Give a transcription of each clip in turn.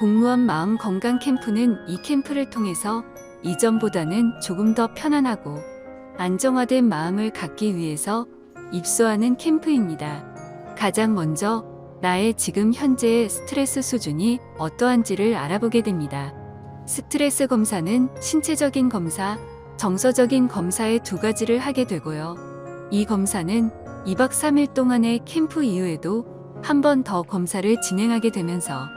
공무원 마음 건강 캠프는 이 캠프를 통해서 이전보다는 조금 더 편안하고 안정화된 마음을 갖기 위해서 입소하는 캠프입니다. 가장 먼저 나의 지금 현재의 스트레스 수준이 어떠한지를 알아보게 됩니다. 스트레스 검사는 신체적인 검사, 정서적인 검사의 두 가지를 하게 되고요. 이 검사는 2박 3일 동안의 캠프 이후에도 한 번 더 검사를 진행하게 되면서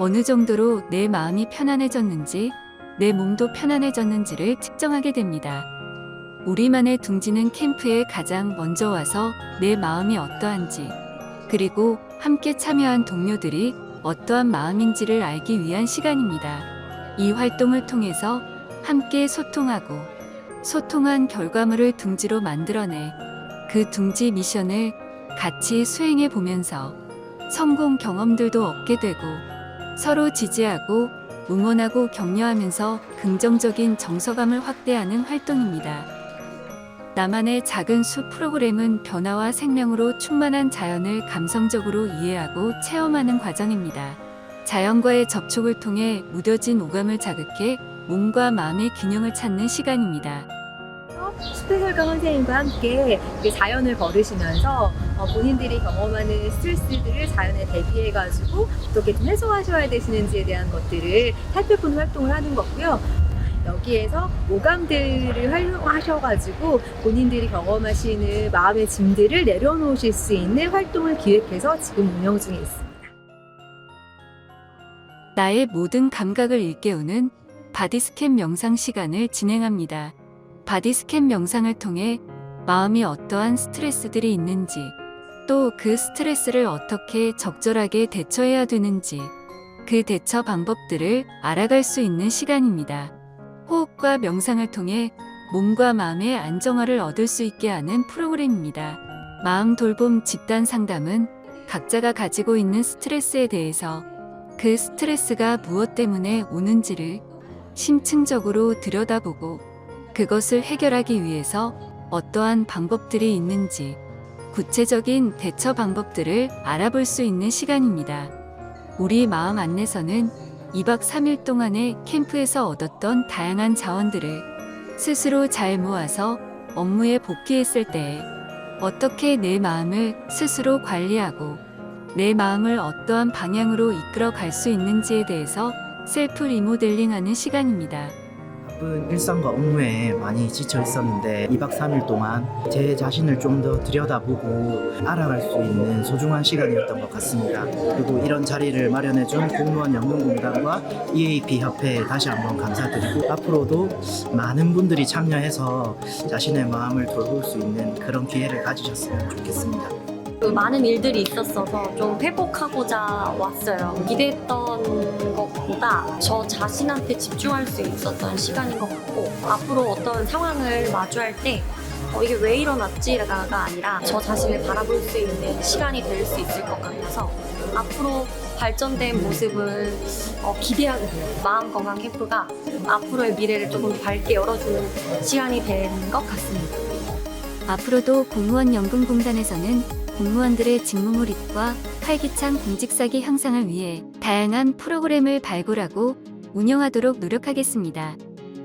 어느 정도로 내 마음이 편안해졌는지, 내 몸도 편안해졌는지를 측정하게 됩니다. 우리만의 둥지는 캠프에 가장 먼저 와서 내 마음이 어떠한지, 그리고 함께 참여한 동료들이 어떠한 마음인지를 알기 위한 시간입니다. 이 활동을 통해서 함께 소통하고, 소통한 결과물을 둥지로 만들어내 그 둥지 미션을 같이 수행해 보면서 성공 경험들도 얻게 되고 서로 지지하고 응원하고 격려하면서 긍정적인 정서감을 확대하는 활동입니다. 나만의 작은 숲 프로그램은 변화와 생명으로 충만한 자연을 감성적으로 이해하고 체험하는 과정입니다. 자연과의 접촉을 통해 무뎌진 오감을 자극해 몸과 마음의 균형을 찾는 시간입니다. 숲해설가 선생님과 함께 그 자연을 걸으시면서 어, 본인들이 경험하는 스트레스들을 자연에 대비해가지고 어떻게 좀 해소하셔야 되시는지에 대한 것들을 살펴보는 활동을 하는 거고요. 여기에서 오감들을 활용하셔가지고 본인들이 경험하시는 마음의 짐들을 내려놓으실 수 있는 활동을 기획해서 지금 운영 중에 있습니다. 나의 모든 감각을 일깨우는 바디스캔 명상 시간을 진행합니다. 바디스캔 명상을 통해 마음이 어떠한 스트레스들이 있는지, 또 그 스트레스를 어떻게 적절하게 대처해야 되는지, 그 대처 방법들을 알아갈 수 있는 시간입니다. 호흡과 명상을 통해 몸과 마음의 안정화를 얻을 수 있게 하는 프로그램입니다. 마음 돌봄 집단 상담은 각자가 가지고 있는 스트레스에 대해서 그 스트레스가 무엇 때문에 오는지를 심층적으로 들여다보고 그것을 해결하기 위해서 어떠한 방법들이 있는지 구체적인 대처 방법들을 알아볼 수 있는 시간입니다. 우리 마음 안내서는 2박 3일 동안의 캠프에서 얻었던 다양한 자원들을 스스로 잘 모아서 업무에 복귀했을 때 어떻게 내 마음을 스스로 관리하고 내 마음을 어떠한 방향으로 이끌어 갈 수 있는지에 대해서 셀프 리모델링 하는 시간입니다. 바쁜 일상과 업무에 많이 지쳐 있었는데 2박 3일 동안 제 자신을 좀 더 들여다보고 알아갈 수 있는 소중한 시간이었던 것 같습니다. 그리고 이런 자리를 마련해준 공무원 연금공단과 EAP 협회에 다시 한번 감사드리고 앞으로도 많은 분들이 참여해서 자신의 마음을 돌볼 수 있는 그런 기회를 가지셨으면 좋겠습니다. 그 많은 일들이 있었어서 좀 회복하고자 왔어요. 기대했던 것보다 저 자신한테 집중할 수 있었던 시간인 것 같고 앞으로 어떤 상황을 마주할 때 어, 이게 왜 일어났지가 아니라 저 자신을 바라볼 수 있는 시간이 될 수 있을 것 같아서 앞으로 발전된 모습을 어, 기대하게 돼요. 마음 건강 캠프가 앞으로의 미래를 조금 밝게 열어주는 시간이 된 것 같습니다. 앞으로도 공무원 연금공단에서는 공무원들의 직무 몰입과 활기찬 공직사기 향상을 위해 다양한 프로그램을 발굴하고 운영하도록 노력하겠습니다.